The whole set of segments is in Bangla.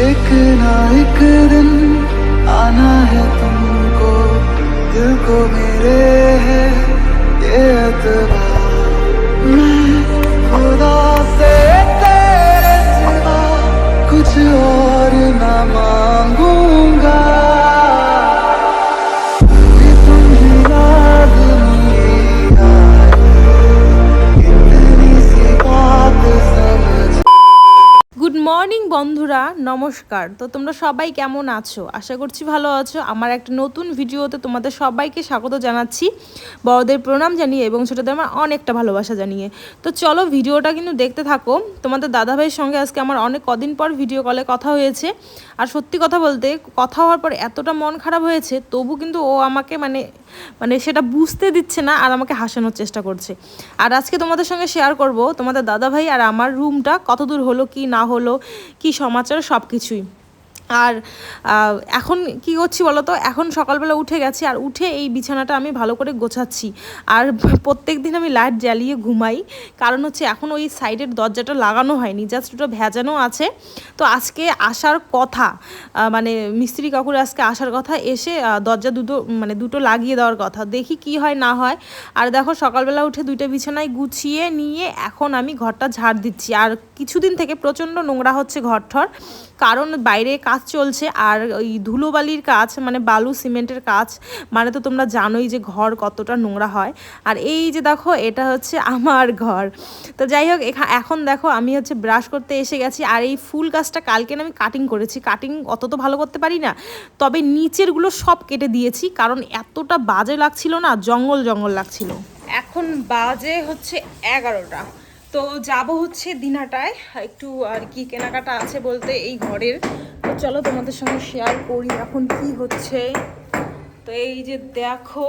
एक ना एक दिन आना है तुमको, दिल को मेरे है ये मैं खुदा से तेरे सिवा कुछ और ना मांगूँगा। বন্ধুরা, নমস্কার। তো তোমরা সবাই কেমন আছো? আশা করছি ভালো আছো। আমার একটা নতুন ভিডিওতে তোমাদের সবাইকে স্বাগত জানাচ্ছি। বড়দের প্রণাম জানিয়ে এবং সেটাতে আমার অনেকটা ভালোবাসা জানিয়ে। তো চলো ভিডিওটা কিন্তু দেখতে থাকো। তোমাদের দাদাভাইয়ের সঙ্গে আজকে আমার অনেক কদিন পর ভিডিও কলে কথা হয়েছে। আর সত্যি কথা বলতে, কথা হওয়ার পর এতটা মন খারাপ হয়েছে, তবু কিন্তু ও আমাকে মানে মানে সেটা বুঝতে দিচ্ছে না আর আমাকে হাসানোর চেষ্টা করছে। আর আজকে তোমাদের সঙ্গে শেয়ার করব। তোমাদের দাদাভাই আর আমার রুমটা কতদূর হলো, কি না হলো কি সমাচার? সব কিছুই আর এখন কি করছি বলো তো এখন সকালবেলা উঠে গেছি আর উঠে এই বিছানাটা আমি ভালো করে গোছাচ্ছি। আর প্রত্যেক দিন আমি লাইট জ্বালিয়ে ঘুমাই। কারণ হচ্ছে এখন ওই সাইডের দরজাটা লাগানো হয়নি জাস্ট দুটো ভেজানো আছে। তো আজকে আসার কথা মানে মিস্ত্রি কাকুর আজকে আসার কথা, এসে দরজা দুটো মানে দুটো লাগিয়ে দেওয়ার কথা। দেখি কি হয়, না হয়। আর দেখো সকালবেলা উঠে দুইটা বিছানায় গুছিয়ে নিয়ে এখন আমি ঘরটা ঝাড় দিচ্ছি। আর কিছুদিন থেকে প্রচণ্ড নোংরা হচ্ছে ঘর ঠর কারণ বাইরে কাজ চলছে আর ওই ধুলোবালির কাজ মানে বালু সিমেন্টের কাজ মানে তো তোমরা জানোই যে ঘর কতটা নোংরা হয়। আর এই যে দেখো, এটা হচ্ছে আমার ঘর। তো যাই হোক, এখা- এখন দেখো আমি হচ্ছে ব্রাশ করতে এসে গেছি আর এই ফুল গাছটা কালকে আমি কাটিং করেছি। কাটিং অত তো ভালো করতে পারি না। তবে নিচেরগুলো সব কেটে দিয়েছি কারণ এতটা বাজে লাগছিল না, জঙ্গল জঙ্গল লাগছিল। এখন বাজে হচ্ছে এগারোটা। তো যাব হচ্ছে দিনাটায়, একটু আর কি কেনাকাটা আছে বলতে এই ঘরের। তো চলো তোমাদের সঙ্গে শেয়ার করি এখন কি হচ্ছে। তো এই যে দেখো,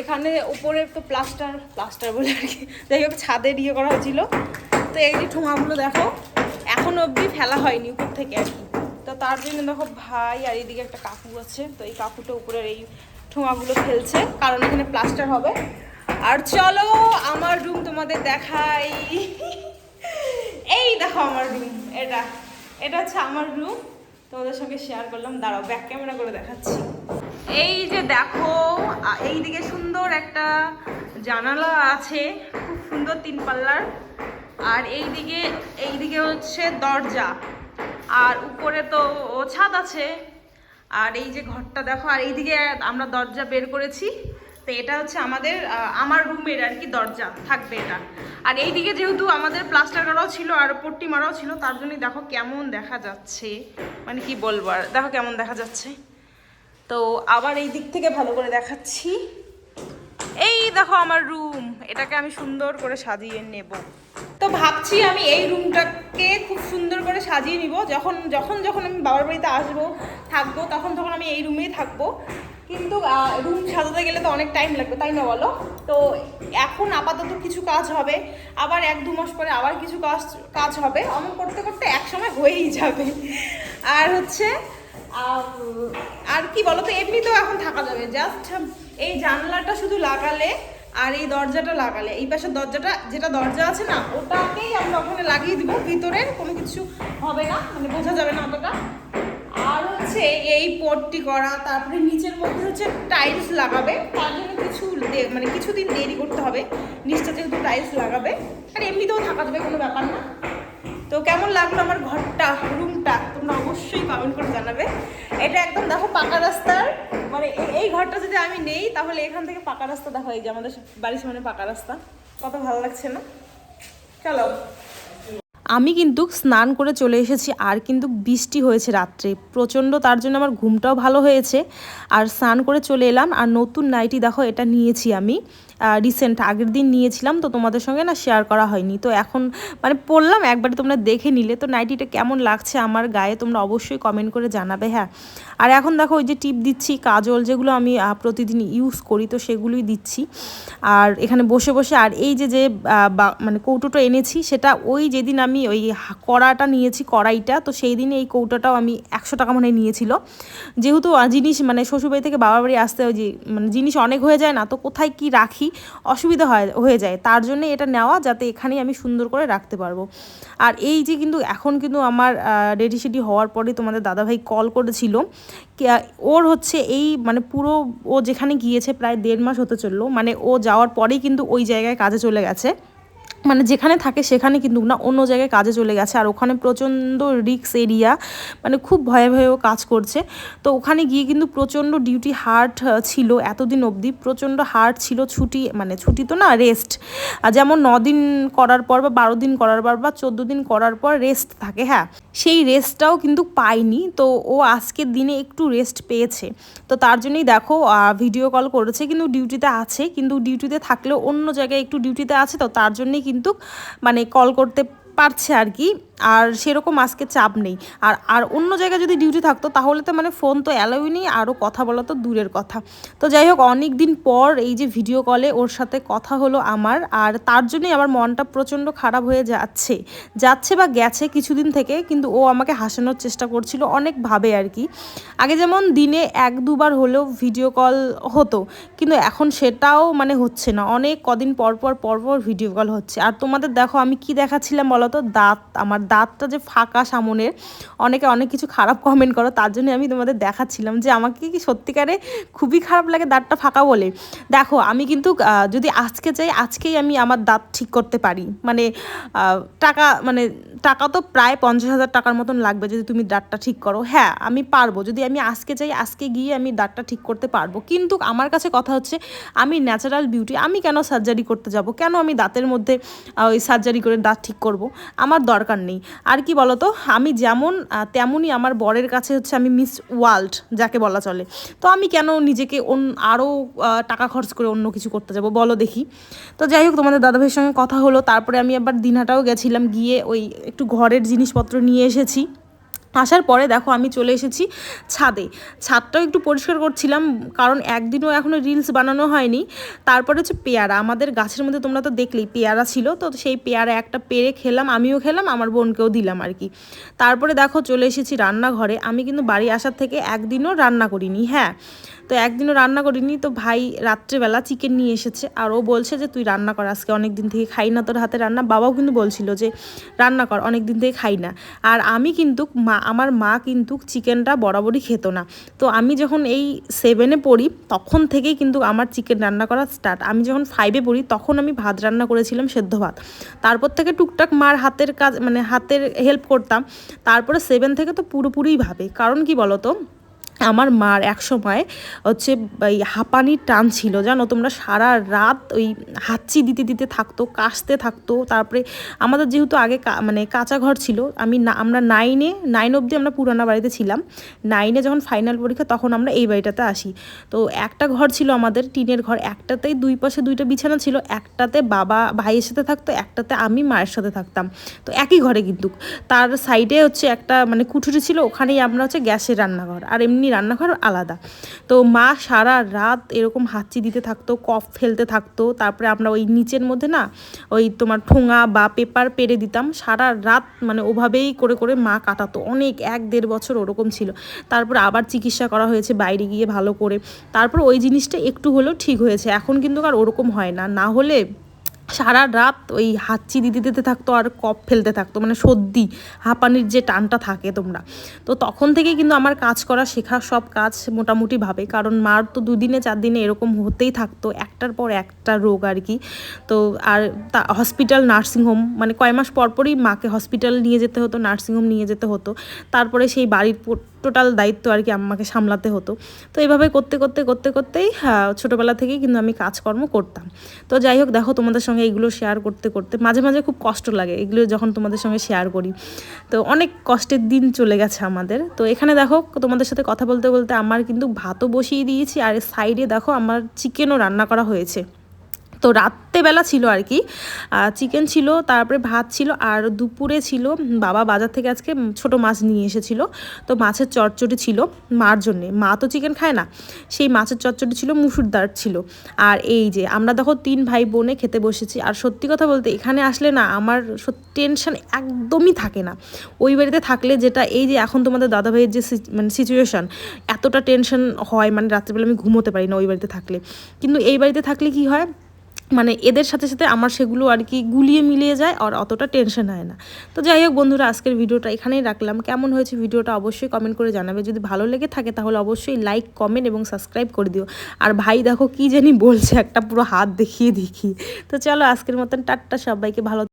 এখানে উপরে তো প্লাস্টার প্লাস্টার বলে আর কি, যাই হোক ছাদে ইয়ে করা হয়েছিল। তো এই যে ঠোঙাগুলো দেখো, এখন অবধি ফেলা হয়নি উপর থেকে আর কি। তো তার জন্য দেখো ভাই আর এইদিকে একটা কাকু আছে, তো এই কাকুটা উপরের এই ঠোঙাগুলো ফেলছে, কারণ এখানে প্লাস্টার হবে। আর চলো আমার রুম তোমাদের দেখাই। এই দেখো আমার রুম এটা। এটা হচ্ছে আমার রুম তোমাদের সঙ্গে শেয়ার করলাম। দাঁড়াও ব্যাক ক্যামেরা করে দেখাচ্ছি। এই যে দেখো এইদিকে সুন্দর একটা জানালা আছে, খুব সুন্দর তিন পাল্লার। আর এইদিকে এইদিকে হচ্ছে দরজা। আর উপরে তো ছাদ আছে। আর এই যে ঘরটা দেখো, আর এইদিকে আমরা দরজা বের করেছি। তো এটা হচ্ছে আমাদের আমার রুমের আর কি দরজা, থাকবে এটা। আর এইদিকে যেহেতু আমাদের প্লাস্টার করাও ছিল আর পট্টি মারাও ছিল, তার জন্যই দেখো কেমন দেখা যাচ্ছে। মানে কি বলব আর, দেখো কেমন দেখা যাচ্ছে। তো আবার এই দিক থেকে ভালো করে দেখাচ্ছি। এই দেখো আমার রুম, এটাকে আমি সুন্দর করে সাজিয়ে নেব। তো ভাবছি আমি এই রুমটাকে খুব সুন্দর করে সাজিয়ে নিব। যখন যখন যখন আমি বাবার বাড়িতে আসব, থাকব, তখন তখন আমি এই রুমেই থাকব। কিন্তু রুম সাজাতে গেলে তো অনেক টাইম লাগবে, তাই না বলো? তো এখন আপাতত কিছু কাজ হবে, আবার এক দু মাস পরে আবার কিছু কাজ কাজ হবে, অমন করতে করতে এক সময় হয়েই যাবে। আর হচ্ছে আর কি বলো বলতো এমনিতেও এখন থাকা যাবে জাস্ট এই জানলাটা শুধু লাগালে আর এই দরজাটা লাগালে, এই পাশের দরজাটা, যেটা দরজা আছে না, ওটাকেই আমরা ওখানে লাগিয়ে দিব ভিতরে কোনো কিছু হবে না মানে বোঝা যাবে না অতটা। আর হচ্ছে এই পট্টি করা, তারপরে নিচের মধ্যে হচ্ছে টাইলস লাগাবে। তার জন্য কিছু মানে কিছুদিন দেরি করতে হবে। নিচটা যেহেতু টাইলস লাগাবে, আর এমনিতেও থাকা যাবে, কোনো ব্যাপার না। তো কেমন লাগল আমার ঘরটা রুমটা তোমরা অবশ্যই কমেন্ট করে জানাবে। এটা একদম দেখো পাকা রাস্তার মানে এই ঘরটা যদি আমি নেই, তাহলে এখান থেকে পাকা রাস্তা দেখো, এই যে আমাদের বাড়ির সামনে পাকা রাস্তা। কত ভালো লাগছে না? চলো। আমি কিন্তু স্নান করে চলে এসেছি, আর কিন্তু বৃষ্টি হয়েছে রাত্রে। প্রচণ্ড তার জন্য আমার ঘুমটাও ভালো হয়েছে। আর স্নান করে চলে এলাম, আর নতুন নাইটি দেখো এটা নিয়েছি আমি। রিসেন্ট আগের দিন নিয়েছিলাম, তো তোমাদের সঙ্গে না শেয়ার করা হয়নি। তো এখন মানে পড়লাম একবারে তোমরা দেখে নিলে, তো নাইটিটা কেমন লাগছে আমার গায়ে তোমরা অবশ্যই কমেন্ট করে জানাবে হ্যাঁ। আর এখন দেখো ওই যে টিপ দিচ্ছি, কাজল যেগুলো আমি প্রতিদিন ইউজ করি, তো সেগুলোই দিচ্ছি। আর এখানে বসে বসে আর এই যে যে মানে কৌটোটা এনেছি, সেটা ওই যেদিন আমি ওই কড়াটা নিয়েছি, কড়াইটা, তো সেই দিনে এই কৌটোটাও আমি একশো টাকা মনে নিয়েছিল। যেহেতু জিনিস মানে শ্বশুরবাড়ি থেকে বাবার বাড়ি আসতে ওই যে মানে জিনিস অনেক হয়ে যায় না, তো কোথায় কি রাখি অসুবিধা হয়, হয়ে যায়। তার জন্য এটা নেওয়া যাতে এখানেই আমি সুন্দর করে রাখতে পারব। আর এই যে কিন্তু এখন কিন্তু আমার রেডি সেডি হওয়ার পরে তোমাদের দাদাভাই কল করেছিল। ওর হচ্ছে এই মানে পুরো ও যেখানে গিয়েছে প্রায় দেড় মাস হতে চলল। মানে ও যাওয়ার পরেই কিন্তু ওই জায়গায় কাজে চলে গেছে। মানে যেখানে থাকে সেখানে কিন্তু না, অন্য জায়গায় কাজে চলে গেছে। আর ওখানে প্রচণ্ড রিক্স এরিয়া মানে খুব ভয়ে ভয়েও কাজ করছে। তো ওখানে গিয়ে কিন্তু প্রচণ্ড ডিউটি হার্ট ছিল এতদিন অবধি। প্রচণ্ড হার্ট ছিল ছুটি মানে ছুটি তো না রেস্ট যেমন দিন করার পর বা বারো দিন করার পর বা চোদ্দ দিন করার পর রেস্ট থাকে হ্যাঁ। সেই রেস্টটাও কিন্তু পায়নি তো ও আজকের দিনে একটু রেস্ট পেয়েছে। তো তার জন্যই দেখো ভিডিও কল করেছে কিন্তু ডিউটিতে আছে। কিন্তু ডিউটিতে থাকলেও অন্য জায়গায় একটু ডিউটিতে আছে। তো তার জন্যই কিন্তু মানে কল করতে পারছে আর কি, আর সেরকম আজকে চাপ নেই। আর আর অন্য জায়গায় যদি ডিউটি থাকতো, তাহলে তো মানে ফোন তো অ্যালাউই নেই, আরও কথা বলা তো দূরের কথা। তো যাই হোক, অনেক দিন পর এই যে ভিডিও কলে ওর সাথে কথা হলো আমার, আর তার জন্যই আমার মনটা প্রচণ্ড খারাপ হয়ে যাচ্ছে। যাচ্ছে বা গেছে কিছুদিন থেকে, কিন্তু ও আমাকে হাসানোর চেষ্টা করছিল অনেকভাবে আর কি। আগে যেমন দিনে এক দুবার হলেও ভিডিও কল হতো, কিন্তু এখন সেটাও মানে হচ্ছে না। অনেক কদিন পর পর পর ভিডিও কল হচ্ছে। আর তোমাদের দেখো, আমি কি দেখাচ্ছিলাম বলো তো দাঁত, আমার দাঁতটা যে ফাঁকা সামনের অনেকে অনেক কিছু খারাপ কমেন্ট করো, তার জন্য আমি তোমাদের দেখাচ্ছিলাম যে আমাকে কি সত্যিকারে খুবই খারাপ লাগে দাঁতটা ফাঁকা বলে। দেখো, আমি কিন্তু যদি আজকে চাই, আজকেই আমি আমার দাঁত ঠিক করতে পারি। মানে টাকা মানে টাকা তো প্রায় পঞ্চাশ হাজার টাকার মতন লাগবে যদি তুমি দাঁতটা ঠিক করো। হ্যাঁ আমি পারব। যদি আমি আজকে চাই, আজকে গিয়ে আমি দাঁতটা ঠিক করতে পারব। কিন্তু আমার কাছে কথা হচ্ছে, আমি ন্যাচারাল বিউটি আমি কেন সার্জারি করতে যাব? কেন আমি দাঁতের মধ্যে ওই সার্জারি করে দাঁত ঠিক করব? আমার দরকার নেই। আর কি বলতো, আমি যেমন তেমনই আমার বরের কাছে হচ্ছে আমি মিস ওয়ার্ল্ড যাকে বলা চলে। তো আমি কেন নিজেকে অন্য আরও টাকা খরচ করে অন্য কিছু করতে যাব বলো দেখি। তো যাই হোক, তোমাদের দাদাভাইয়ের সঙ্গে কথা হলো, তারপরে আমি আবার দিনহাটাও গেছিলাম, গিয়ে ওই একটু ঘরের জিনিসপত্র নিয়ে এসেছি। আসার পরে দেখো আমি চলে এসেছি ছাদে। ছাদটাও একটু পরিষ্কার করছিলাম, কারণ একদিনও এখনও রিলস বানানো হয়নি। তারপরে হচ্ছে পেয়ারা, আমাদের গাছের মধ্যে তোমরা তো দেখলেই পেয়ারা ছিল, তো সেই পেয়ারা একটা পেরে খেলাম, আমিও খেলাম, আমার বোনকেও দিলাম আর কি। তারপরে দেখো চলে এসেছি রান্নাঘরে, আমি কিন্তু বাড়ি আসার থেকে একদিনও রান্না করিনি হ্যাঁ। তো একদিনও রান্না করিনি, তো ভাই রাত্রেবেলা চিকেন নিয়ে এসেছে, আর ও বলছে যে তুই রান্না কর, আজকে অনেক দিন থেকে খাই না তোর হাতে রান্না, বাবাও কিন্তু বলছিল যে রান্না কর অনেক দিন থেকে খাই না। আর আমি কিন্তু মা আমার মা কিন্তু চিকেনটা বরাবরই খেত না। তো আমি যখন এই সেভেনে পড়ি, তখন থেকেই কিন্তু আমার চিকেন রান্না করা স্টার্ট আমি যখন ফাইভে পড়ি, তখন আমি ভাত রান্না করেছিলাম সেদ্ধ ভাত। তারপর থেকে টুকটাক মার হাতের কাজ মানে হাতের হেল্প করতাম। তারপরে সেভেন থেকে তো পুরোপুরিই ভাবে। কারণ কি বলতো? আমার মার এক সময় হচ্ছে এই হাঁপানির টান ছিল, জানো? তোমরা সারা রাত ওই হাঁচি দিতে দিতে থাকতো, কাশতে থাকতো, তারপরে আমাদের যেহেতু আগে মানে কাঁচা ঘর ছিল, আমি না, আমরা নাইনে নাইন অবধি আমরা পুরানা বাড়িতে ছিলাম। নাইনে যখন ফাইনাল পরীক্ষা, তখন আমরা এই বাড়িটাতে আসি। তো একটা ঘর ছিল আমাদের, টিনের ঘর, একটাতেই দুই পাশে দুইটা বিছানা ছিল, একটাতে বাবা ভাইয়ের সাথে থাকতো, একটাতে আমি মায়ের সাথে থাকতাম। তো একই ঘরে কিন্তু। তার সাইডে হচ্ছে একটা মানে কুঠুরি ছিল, ওখানেই আমরা হচ্ছে গ্যাসের রান্নাঘর। আর এমনি রান্নাঘর আলাদা। তো মা সারা রাত এরকম হাঁচি দিতে থাকতো, কফ ফেলতে থাকতো। তারপরে আমরা ওই নিচের মধ্যে না ওই তোমার ঠোঙা বা পেপার পেরে দিতাম। সারা রাত মানে ওভাবেই করে করে মা কাটাতো। অনেক, এক দেড় বছর ওরকম ছিল। তারপর আবার চিকিৎসা করা হয়েছে বাইরে গিয়ে ভালো করে। তারপর ওই জিনিসটা একটু হলেও ঠিক হয়েছে। এখন কিন্তু আর ওরকম হয় না। না হলে সারা রাত ওই হাঁচি দিতে দিতে থাকতো আর কপ ফেলতে থাকতো মানে সর্দি হাঁপানির যে টানটা থাকে তোমরা। তো তখন থেকেই কিন্তু আমার কাজ করা শেখা সব কাজ মোটামুটিভাবে কারণ মার তো দুদিনে চার দিনে এরকম হতেই থাকতো একটার পর একটা রোগ আর কি। তো আর তা হসপিটাল নার্সিংহোম মানে কয় মাস পরপরই মাকে হসপিটাল নিয়ে যেতে হতো নার্সিংহোম নিয়ে যেতে হতো। তারপরে সেই বাড়ির টোটাল দায়িত্ব আর কি আমাকে সামলাতে হতো। তো এইভাবে করতে করতে করতে করতেই হ্যাঁ, ছোটোবেলা থেকেই কিন্তু আমি কাজকর্ম করতাম। তো যাই হোক দেখো তোমাদের সঙ্গে এইগুলো শেয়ার করতে করতে মাঝে মাঝে খুব কষ্ট লাগে। এগুলো যখন তোমাদের সঙ্গে শেয়ার করি। তো অনেক কষ্টের দিন চলে গেছে আমাদের। তো এখানে দেখো, তোমাদের সাথে কথা বলতে বলতে আমার কিন্তু ভাতও বসিয়ে দিয়েছি। আর সাইডে দেখো, আমার চিকেনও রান্না করা হয়েছে। তো রাত্রেবেলা ছিল আর কি। চিকেন ছিল, তারপরে ভাত ছিল আর দুপুরে ছিল, বাবা বাজার থেকে আজকে ছোট মাছ নিয়ে এসেছিল। তো মাছের চচ্চড়ি ছিল মার জন্যে। মা তো চিকেন খায় না, সেই মাছের চচ্চড়ি ছিল মুসুর ডাল ছিল। আর এই যে আমরা দেখো তিন ভাই বোনে খেতে বসেছি। আর সত্যি কথা বলতে এখানে আসলে না আমার টেনশন একদমই থাকে না। ওই বাড়িতে থাকলে যেটা এই যে এখন তোমাদের দাদা ভাইয়ের যে মানে সিচুয়েশন এতটা টেনশন হয় মানে রাত্রিবেলা আমি ঘুমোতে পারি না ওই বাড়িতে থাকলে। কিন্তু এই বাড়িতে থাকলে কি হয় মানে এদের সাথে সাথে আমার সেগুলো আর কি গুলিয়ে মিলিয়ে যায় আর অতটা টেনশন হয় না। তো যাই হোক বন্ধুরা, আজকের ভিডিওটা এখানেই রাখলাম। কেমন হয়েছে ভিডিওটা অবশ্যই কমেন্ট করে জানাবে। যদি ভালো লেগে থাকে তাহলে অবশ্যই লাইক কমেন্ট এবং সাবস্ক্রাইব করে দিও। আর ভাই দেখো কি জানি বলছে, একটা পুরো হাত দেখিয়ে দেখি। তো চলো আজকের মতন টাটটা সবাইকে, ভালো